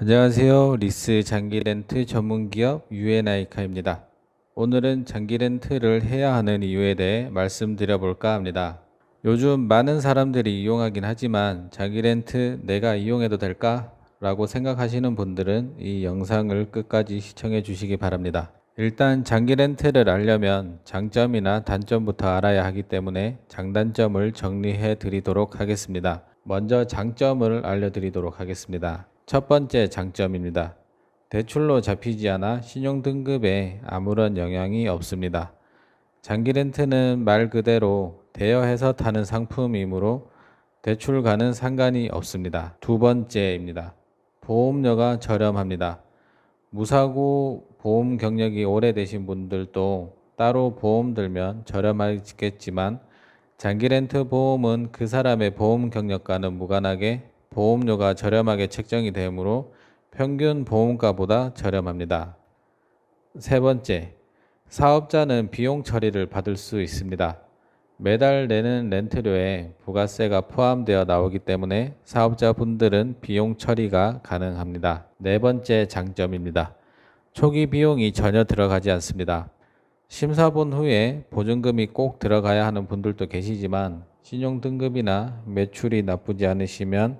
안녕하세요. 리스 장기 렌트 전문 기업 유에나이카입니다. 오늘은 장기 렌트를 해야 하는 이유에 대해 말씀드려 볼까 합니다. 요즘 많은 사람들이 이용하긴 하지만 장기 렌트 내가 이용해도 될까? 라고 생각하시는 분들은 이 영상을 끝까지 시청해 주시기 바랍니다. 일단 장기 렌트를 알려면 장점이나 단점부터 알아야 하기 때문에 장단점을 정리해 드리도록 하겠습니다. 먼저 장점을 알려드리도록 하겠습니다. 첫 번째 장점입니다. 대출로 잡히지 않아 신용 등급에 아무런 영향이 없습니다. 장기 렌트는 말 그대로 대여해서 타는 상품이므로 대출과는 상관이 없습니다. 두 번째입니다. 보험료가 저렴합니다. 무사고 보험 경력이 오래되신 분들도 따로 보험 들면 저렴하겠지만 장기 렌트 보험은 그 사람의 보험 경력과는 무관하게 보험료가 저렴하게 책정이 되므로 평균 보험가보다 저렴합니다. 세 번째, 사업자는 비용 처리를 받을 수 있습니다. 매달 내는 렌트료에 부가세가 포함되어 나오기 때문에 사업자분들은 비용 처리가 가능합니다. 네 번째 장점입니다. 초기 비용이 전혀 들어가지 않습니다. 심사 본 후에 보증금이 꼭 들어가야 하는 분들도 계시지만 신용등급이나 매출이 나쁘지 않으시면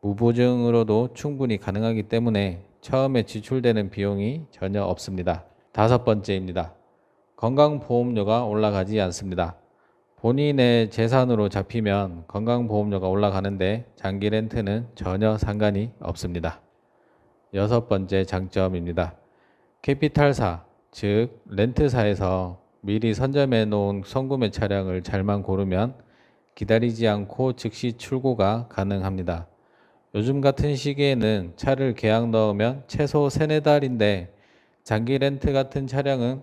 무보증으로도 충분히 가능하기 때문에 처음에 지출되는 비용이 전혀 없습니다. 다섯 번째입니다. 건강보험료가 올라가지 않습니다. 본인의 재산으로 잡히면 건강보험료가 올라가는데 장기 렌트는 전혀 상관이 없습니다. 여섯 번째 장점입니다. 캐피탈사, 즉 렌트사에서 미리 선점해 놓은 선구매 차량을 잘만 고르면 기다리지 않고 즉시 출고가 가능합니다. 요즘 같은 시기에는 차를 계약 넣으면 최소 세네 달인데 장기 렌트 같은 차량은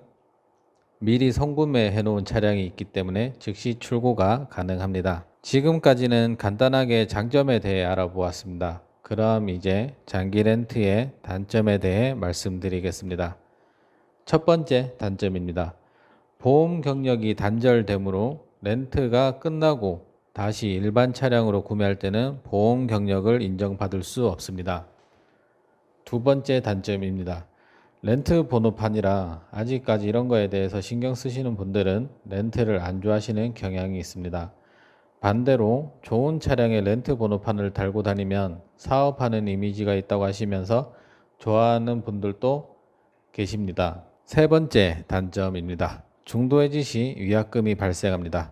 미리 선구매 해 놓은 차량이 있기 때문에 즉시 출고가 가능합니다. 지금까지는 간단하게 장점에 대해 알아보았습니다. 그럼 이제 장기 렌트의 단점에 대해 말씀드리겠습니다. 첫 번째 단점입니다. 보험 경력이 단절되므로 렌트가 끝나고 다시 일반 차량으로 구매할 때는 보험 경력을 인정받을 수 없습니다. 두 번째 단점입니다. 렌트 번호판이라 아직까지 이런 거에 대해서 신경 쓰시는 분들은 렌트를 안 좋아하시는 경향이 있습니다. 반대로 좋은 차량에 렌트 번호판을 달고 다니면 사업하는 이미지가 있다고 하시면서 좋아하는 분들도 계십니다. 세 번째 단점입니다. 중도해지 시 위약금이 발생합니다.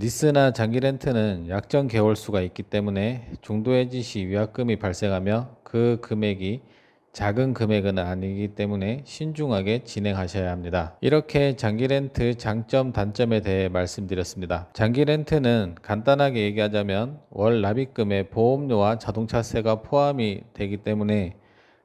리스나 장기 렌트는 약정 개월 수가 있기 때문에 중도 해지 시 위약금이 발생하며 그 금액이 작은 금액은 아니기 때문에 신중하게 진행하셔야 합니다. 이렇게 장기 렌트 장점 단점에 대해 말씀드렸습니다. 장기 렌트는 간단하게 얘기하자면 월 납입금에 보험료와 자동차세가 포함이 되기 때문에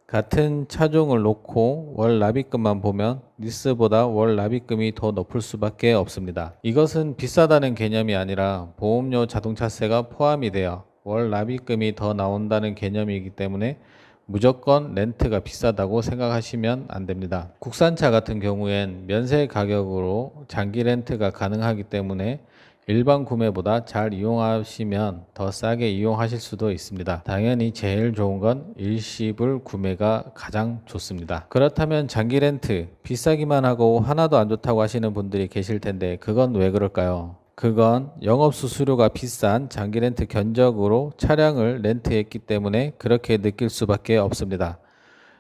같은 차종을 놓고 월 납입금만 보면 리스보다 월 납입금이 더 높을 수밖에 없습니다. 이것은 비싸다는 개념이 아니라 보험료 자동차세가 포함이 되어 월 납입금이 더 나온다는 개념이기 때문에 무조건 렌트가 비싸다고 생각하시면 안 됩니다. 국산차 같은 경우엔 면세 가격으로 장기 렌트가 가능하기 때문에 일반 구매보다 잘 이용하시면 더 싸게 이용하실 수도 있습니다. 당연히 제일 좋은 건 일시불 구매가 가장 좋습니다. 그렇다면 장기 렌트 비싸기만 하고 하나도 안 좋다고 하시는 분들이 계실 텐데 그건 왜 그럴까요? 그건 영업 수수료가 비싼 장기 렌트 견적으로 차량을 렌트했기 때문에 그렇게 느낄 수밖에 없습니다.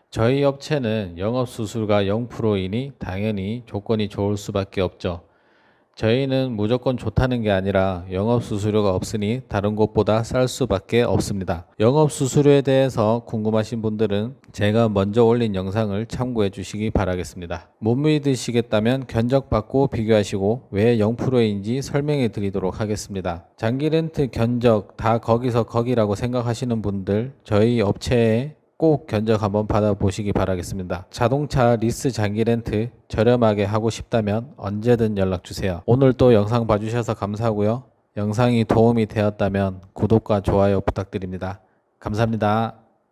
저희 업체는 영업 수수료가 0%이니 당연히 조건이 좋을 수밖에 없죠. 저희는 무조건 좋다는 게 아니라 영업수수료가 없으니 다른 곳보다 쌀 수밖에 없습니다. 영업수수료에 대해서 궁금하신 분들은 제가 먼저 올린 영상을 참고해 주시기 바라겠습니다. 못 믿으시겠다면 견적받고 비교하시고 왜 0%인지 설명해 드리도록 하겠습니다. 장기 렌트 견적 다 거기서 거기라고 생각하시는 분들 저희 업체에 꼭 견적 한번 받아보시기 바라겠습니다. 자동차 리스 장기 렌트 저렴하게 하고 싶다면 언제든 연락 주세요. 오늘 또 영상 봐주셔서 감사하고요. 영상이 도움이 되었다면 구독과 좋아요 부탁드립니다. 감사합니다.